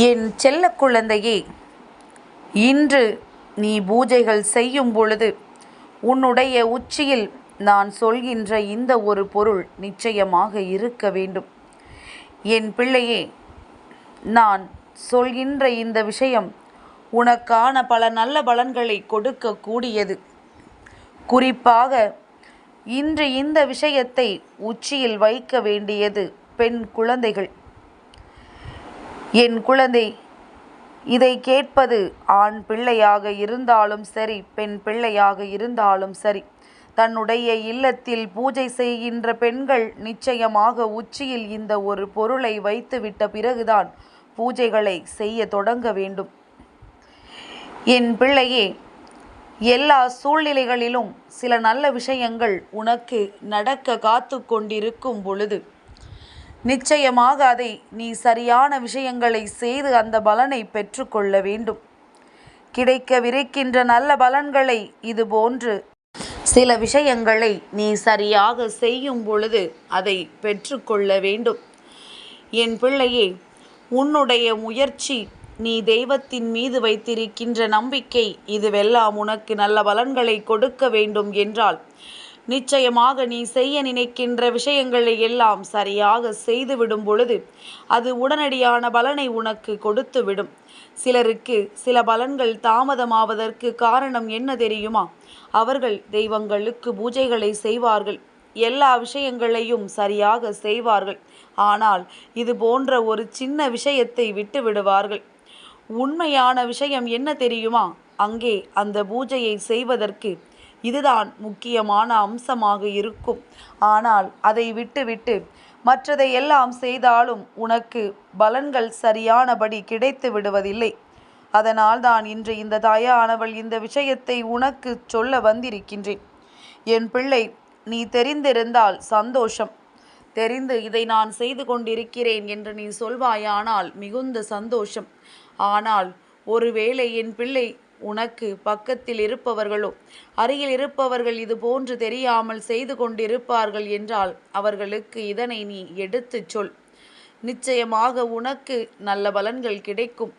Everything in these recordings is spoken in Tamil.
என் செல்ல குழந்தையே இன்று நீ பூஜைகள் செய்யும் பொழுது உன்னுடைய உச்சியில் நான் சொல்கின்ற இந்த ஒரு பொருள் நிச்சயமாக இருக்க வேண்டும். என் பிள்ளையே நான் சொல்கின்ற இந்த விஷயம் உனக்கான பல நல்ல பலன்களை கொடுக்கக்கூடியது. குறிப்பாக இன்று இந்த விஷயத்தை உச்சியில் வைக்க வேண்டியது பெண் குழந்தைகள். என் குழந்தை இதை கேட்பது ஆண் பிள்ளையாக இருந்தாலும் சரி பெண் பிள்ளையாக இருந்தாலும் சரி. தன்னுடைய இல்லத்தில் பூஜை செய்கின்ற பெண்கள் நிச்சயமாக உச்சியில் இந்த ஒரு பொருளை வைத்துவிட்ட பிறகுதான் பூஜைகளை செய்ய தொடங்க வேண்டும். என் பிள்ளையே எல்லா சூழ்நிலைகளிலும் சில நல்ல விஷயங்கள் உனக்கு நடக்க காத்து கொண்டிருக்கும் பொழுது நிச்சயமாக அதை நீ சரியான விஷயங்களை செய்து அந்த பலனை பெற்றுக்கொள்ள வேண்டும். கிடைக்கவிருக்கின்ற நல்ல பலன்களை இது போன்று சில விஷயங்களை நீ சரியாக செய்யும் பொழுது அதை பெற்றுக்கொள்ள வேண்டும். என் பிள்ளையே உன்னுடைய முயற்சி நீ தெய்வத்தின் மீது வைத்திருக்கின்ற நம்பிக்கை இதுவெல்லாம் உனக்கு நல்ல பலன்களை கொடுக்க வேண்டும் என்றால் நிச்சயமாக நீ செய்ய நினைக்கின்ற விஷயங்களை எல்லாம் சரியாக செய்துவிடும் பொழுது அது உடனடியான பலனை உனக்கு கொடுத்துவிடும். சிலருக்கு சில பலன்கள் தாமதமாவதற்கு காரணம் என்ன தெரியுமா? அவர்கள் தெய்வங்களுக்கு பூஜைகளை செய்வார்கள். எல்லா விஷயங்களையும் சரியாக செய்வார்கள். ஆனால் இது போன்ற ஒரு சின்ன விஷயத்தை விட்டு விடுவார்கள் உண்மையான விஷயம் என்ன தெரியுமா? அங்கே அந்த பூஜையை செய்வதற்கு இதுதான் முக்கியமான அம்சமாக இருக்கும். ஆனால் அதை விட்டுவிட்டு மற்றதை எல்லாம் செய்தாலும் உனக்கு பலன்கள் சரியானபடி கிடைத்து விடுவதில்லை. அதனால் தான் இன்று இந்த தாயானவள் இந்த விஷயத்தை உனக்கு சொல்ல வந்திருக்கின்றேன். என் பிள்ளை நீ தெரிந்திருந்தால் சந்தோஷம். தெரிந்து இதை நான் செய்து கொண்டிருக்கிறேன் என்று நீ சொல்வாயானால் மிகுந்த சந்தோஷம். ஆனால் ஒருவேளை என் பிள்ளை உனக்கு பக்கத்தில் இருப்பவர்களோ அருகில் இருப்பவர்கள் இது போன்று தெரியாமல் செய்து கொண்டிருப்பார்கள் என்றால் அவர்களுக்கு இதனை நீ எடுத்துச் சொல். நிச்சயமாக உனக்கு நல்ல பலன்கள் கிடைக்கும்.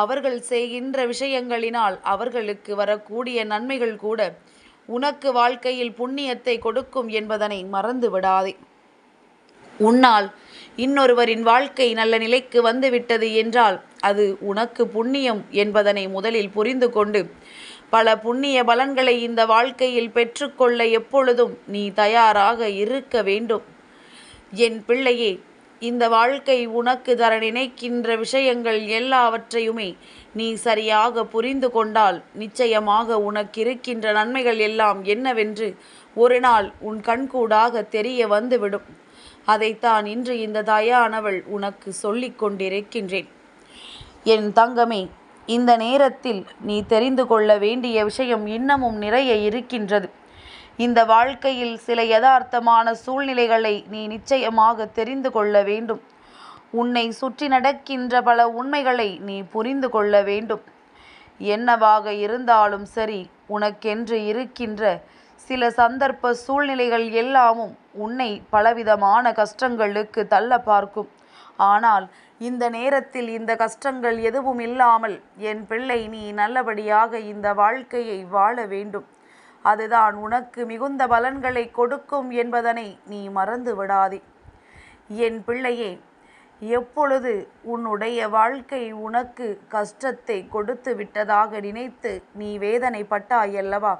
அவர்கள் செய்கின்ற விஷயங்களினால் அவர்களுக்கு வரக்கூடிய நன்மைகள் கூட உனக்கு வாழ்க்கையில் புண்ணியத்தை கொடுக்கும் என்பதனை மறந்து விடாதே உன்னால் இன்னொருவரின் வாழ்க்கை நல்ல நிலைக்கு வந்துவிட்டது என்றால் அது உனக்கு புண்ணியம் என்பதனை முதலில் புரிந்து கொண்டு. பல புண்ணிய பலன்களை இந்த வாழ்க்கையில் பெற்றுக்கொள்ள எப்பொழுதும் நீ தயாராக இருக்க வேண்டும். என் பிள்ளையே இந்த வாழ்க்கை உனக்கு தர நினைக்கின்ற விஷயங்கள் எல்லாவற்றையுமே நீ சரியாக புரிந்து கொண்டால் நிச்சயமாக உனக்கு இருக்கின்ற நன்மைகள் எல்லாம் என்னவென்று ஒரு நாள் உன் கண்கூடாக தெரிய வந்துவிடும். அதைத்தான் இன்று இந்த தயானவள் உனக்கு சொல்லிக் கொண்டிருக்கின்றேன். என் தங்கமே இந்த நேரத்தில் நீ தெரிந்து கொள்ள வேண்டிய விஷயம் இன்னமும் நிறைய இருக்கின்றது. இந்த வாழ்க்கையில் சில யதார்த்தமான சூழ்நிலைகளை நீ நிச்சயமாக தெரிந்து கொள்ள வேண்டும். உன்னை சுற்றி நடக்கின்ற பல உண்மைகளை நீ புரிந்து கொள்ள வேண்டும். என்னவாக இருந்தாலும் சரி உனக்கென்று இருக்கின்ற சில சந்தர்ப்ப சூழ்நிலைகள் எல்லாமும் உன்னை பலவிதமான கஷ்டங்களுக்கு தள்ள பார்க்கும். ஆனால் இந்த நேரத்தில் இந்த கஷ்டங்கள் எதுவும் இல்லாமல் என் பிள்ளை நீ நல்லபடியாக இந்த வாழ்க்கையை வாழ வேண்டும். அதுதான் உனக்கு மிகுந்த பலன்களை கொடுக்கும் என்பதனை நீ மறந்து விடாதே. என் பிள்ளையே எப்பொழுது உன்னுடைய வாழ்க்கை உனக்கு கஷ்டத்தை கொடுத்து விட்டதாக நினைத்து நீ வேதனைப்பட்டாயல்லவா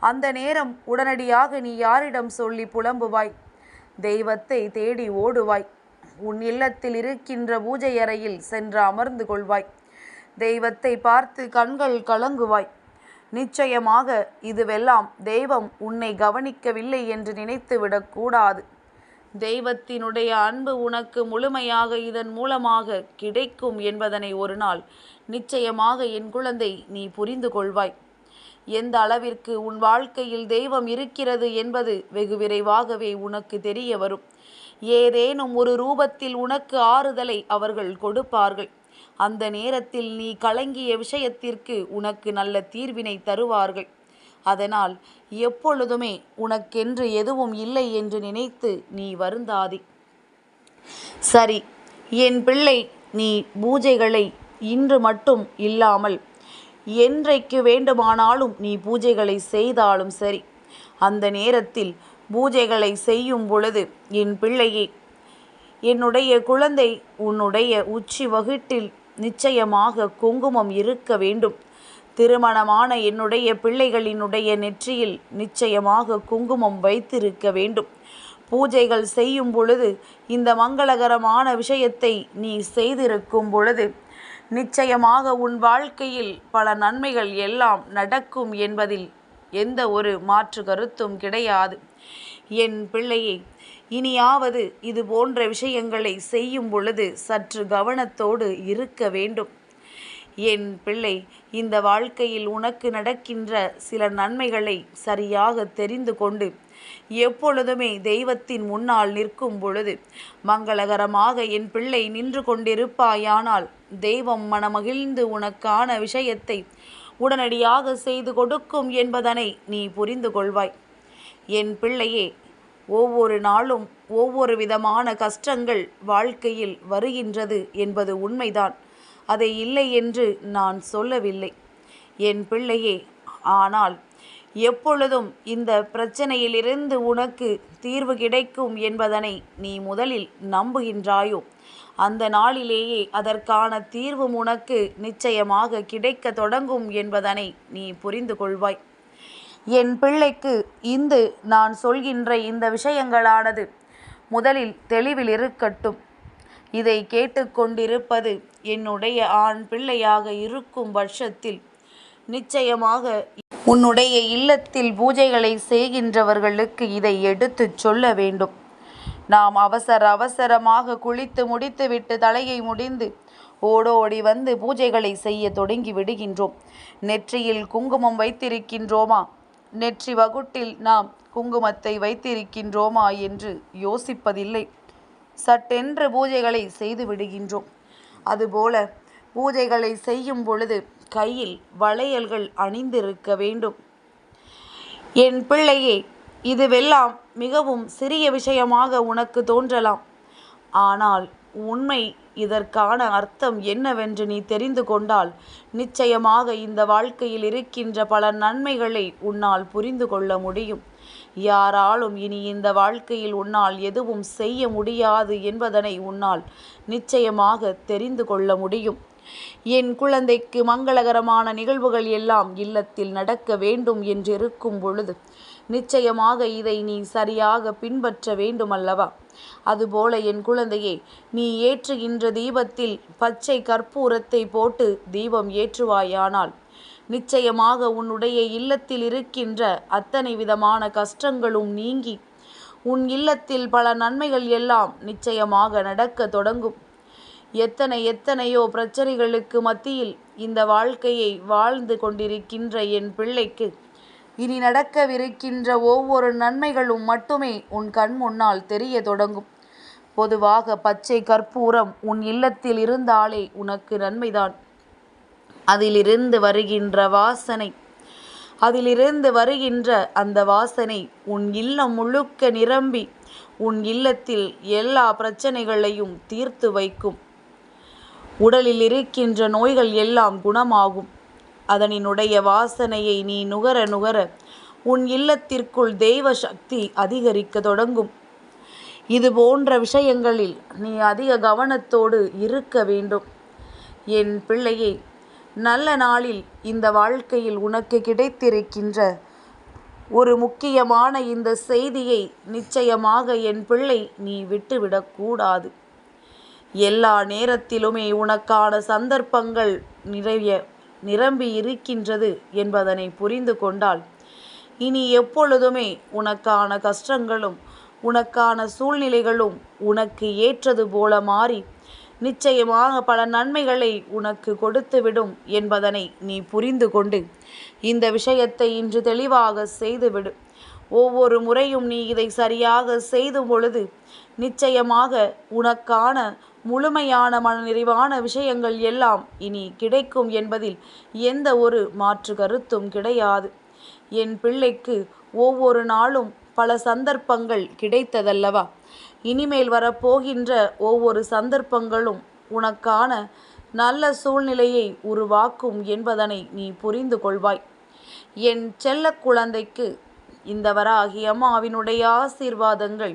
அந்த நேரம் உடனடியாக நீ யாரிடம் சொல்லி புலம்புவாய்? தெய்வத்தை தேடி ஓடுவாய். உன் இல்லத்தில் இருக்கின்ற பூஜை அறையில் சென்று அமர்ந்து கொள்வாய். தெய்வத்தை பார்த்து கண்கள் கலங்குவாய். நிச்சயமாக இதுவெல்லாம் தெய்வம் உன்னை கவனிக்கவில்லை என்று நினைத்து விடக்கூடாது. தெய்வத்தினுடைய அன்பு உனக்கு முழுமையாக இதன் மூலமாக கிடைக்கும் என்பதனை ஒரு நாள் நிச்சயமாக என் குழந்தை நீ புரிந்து கொள்வாய். எந்த அளவிற்கு உன் வாழ்க்கையில் தெய்வம் இருக்கிறது என்பது வெகு விரைவாகவே உனக்கு தெரிய வரும். ஏதேனும் ஒரு ரூபத்தில் உனக்கு ஆறுதலை அவர்கள் கொடுப்பார்கள். அந்த நேரத்தில் நீ கலங்கிய விஷயத்திற்கு உனக்கு நல்ல தீர்வினை தருவார்கள். அதனால் எப்பொழுதுமே உனக்கென்று எதுவும் இல்லை என்று நினைத்து நீ வருந்தாதே. சரி என் பிள்ளை நீ பூஜைகளை இன்று மட்டும் இல்லாமல் என்றைக்கு வேண்டுமானாலும் நீ பூஜைகளை செய்தாலும் சரி. அந்த நேரத்தில் பூஜைகளை செய்யும் பொழுது என் பிள்ளையே என்னுடைய குழந்தை உன்னுடைய உச்சி வகுட்டில் நிச்சயமாக குங்குமம் இருக்க வேண்டும். திருமணமான என்னுடைய பிள்ளைகளினுடைய நெற்றியில் நிச்சயமாக குங்குமம் வைத்திருக்க வேண்டும். பூஜைகள் செய்யும் பொழுது இந்த மங்களகரமான விஷயத்தை நீ செய்திருக்கும் பொழுது நிச்சயமாக உன் வாழ்க்கையில் பல நன்மைகள் எல்லாம் நடக்கும் என்பதில் எந்த ஒரு மாற்று கருத்தும் கிடையாது. என் பிள்ளையே இனியாவது இது போன்ற விஷயங்களை செய்யும் பொழுது சற்று கவனத்தோடு இருக்க வேண்டும். என் பிள்ளை இந்த வாழ்க்கையில் உனக்கு நடக்கின்ற சில நன்மைகளை சரியாக தெரிந்து கொண்டு எப்பொழுதுமே தெய்வத்தின் முன்னால் நிற்கும் பொழுது மங்களகரமாக என் பிள்ளை நின்று கொண்டிருப்பாயானால் தெய்வம் மனமகிழ்ந்து உனக்கான விஷயத்தை உடனடியாக செய்து கொடுக்கும் என்பதனை நீ புரிந்து கொள்வாய். என் பிள்ளையே ஒவ்வொரு நாளும் ஒவ்வொரு விதமான கஷ்டங்கள் வாழ்க்கையில் வருகின்றது என்பது உண்மைதான். அதை இல்லை என்று நான் சொல்லவில்லை. என் பிள்ளையே ஆனால் எப்பொழுதும் இந்த பிரச்சனையிலிருந்து உனக்கு தீர்வு கிடைக்கும் என்பதனை நீ முதலில் நம்புகின்றாயோ? அந்த நாளிலேயே அதற்கான தீர்வும் உனக்கு நிச்சயமாக கிடைக்க தொடங்கும் என்பதனை நீ புரிந்து கொள்வாய். என் பிள்ளைக்கு இந்து நான் சொல்கின்ற இந்த விஷயங்களானது முதலில் தெளிவில் இருக்கட்டும். இதை கேட்டுக்கொண்டிருப்பது என்னுடைய ஆண் பிள்ளையாக இருக்கும் பட்சத்தில் நிச்சயமாக உன்னுடைய இல்லத்தில் பூஜைகளை செய்கின்றவர்களுக்கு இதை எடுத்துச் சொல்ல வேண்டும். நாம் அவசர அவசரமாக குளித்து முடித்துவிட்டு தலையை முடிந்து ஓடோடி வந்து பூஜைகளை செய்ய தொடங்கி விடுகின்றோம். நெற்றியில் குங்குமம் வைத்திருக்கின்றோமா? நெற்றி வகுட்டில் நாம் குங்குமத்தை வைத்திருக்கின்றோமா என்று யோசிப்பதில்லை. சட்டென்று பூஜைகளை செய்து விடுகின்றோம். அதுபோல பூஜைகளை செய்யும் பொழுது கையில் வளையல்கள் அணிந்திருக்க வேண்டும். என் பிள்ளையே இதுவெல்லாம் மிகவும் சிறிய விஷயமாக உனக்கு தோன்றலாம். ஆனால் உண்மை இதற்கான அர்த்தம் என்னவென்று நீ தெரிந்து கொண்டால் நிச்சயமாக இந்த வாழ்க்கையில் இருக்கின்ற பல நன்மைகளை உன்னால் புரிந்து கொள்ள முடியும். யாராலும் இனி இந்த வாழ்க்கையில் உன்னால் எதுவும் செய்ய முடியாது என்பதனை உன்னால் நிச்சயமாக தெரிந்து கொள்ள முடியும். என் குழந்தைக்கு மங்களகரமான நிகழ்வுகள் எல்லாம் இல்லத்தில் நடக்க வேண்டும் என்றிருக்கும் பொழுது நிச்சயமாக இதை நீ சரியாக பின்பற்ற வேண்டுமல்லவா? அதுபோல என் குழந்தையே நீ ஏற்றுகின்ற தீபத்தில் பச்சை கற்பூரத்தை போட்டு தீபம் ஏற்றுவாயானால் நிச்சயமாக உன்னுடைய இல்லத்தில் இருக்கின்ற அத்தனை விதமான கஷ்டங்களும் நீங்கி உன் இல்லத்தில் பல நன்மைகள் எல்லாம் நிச்சயமாக நடக்க தொடங்கும். எத்தனை எத்தனையோ பிரச்சனைகளுக்கு மத்தியில் இந்த வாழ்க்கையை வாழ்ந்து கொண்டிருக்கின்ற என் பிள்ளைக்கு. இனி நடக்கவிருக்கின்ற ஒவ்வொரு நன்மைகளும் மட்டுமே உன் கண் முன்னால் தெரிய தொடங்கும். பொதுவாக பச்சை கற்பூரம் உன் இல்லத்தில் இருந்தாலே உனக்கு நன்மைதான். அதிலிருந்து வருகின்ற வாசனை அதிலிருந்து வருகின்ற அந்த வாசனை உன் இல்லம் முழுக்க நிரம்பி உன் இல்லத்தில் எல்லா பிரச்சனைகளையும் தீர்த்து வைக்கும். உடலில் இருக்கின்ற நோய்கள் எல்லாம் குணமாகும். அதனினுடைய வாசனையை நீ நுகர நுகர உன் இல்லத்திற்குள் தெய்வ சக்தி அதிகரிக்க தொடங்கும். இது போன்ற விஷயங்களில் நீ அதிக கவனத்தோடு இருக்க வேண்டும். என் பிள்ளையே நல்ல நாளில் இந்த வாழ்க்கையில் உனக்கு கிடைத்திருக்கின்ற ஒரு முக்கியமான இந்த செய்தியை நிச்சயமாக என் பிள்ளை நீ விட்டுவிடக்கூடாது எல்லா நேரத்திலுமே உனக்கான சந்தர்ப்பங்கள் நிறைய நிரம்பி இருக்கின்றது என்பதனை புரிந்து கொண்டால் இனி எப்பொழுதுமே உனக்கான கஷ்டங்களும் உனக்கான சூழ்நிலைகளும் உனக்கு ஏற்றது போல மாறி நிச்சயமாக பல நன்மைகளை உனக்கு கொடுத்துவிடும் என்பதனை நீ புரிந்து கொண்டு இந்த விஷயத்தை இன்று தெளிவாக செய்துவிடு. ஒவ்வொரு முறையும் நீ இதை சரியாக செய்தும் பொழுது நிச்சயமாக உனக்கான முழுமையான மனநிறைவான விஷயங்கள் எல்லாம் இனி கிடைக்கும் என்பதில் எந்த ஒரு மாற்று கருத்தும் கிடையாது. என் பிள்ளைக்கு ஒவ்வொரு நாளும் பல சந்தர்ப்பங்கள் கிடைத்ததல்லவா? இனிமேல் வரப்போகின்ற ஒவ்வொரு சந்தர்ப்பங்களும் உனக்கான நல்ல சூழ்நிலையை உருவாக்கும் என்பதனை நீ புரிந்து கொள்வாய். என் செல்ல குழந்தைக்கு இந்த வராகி அம்மாவினுடைய ஆசீர்வாதங்கள்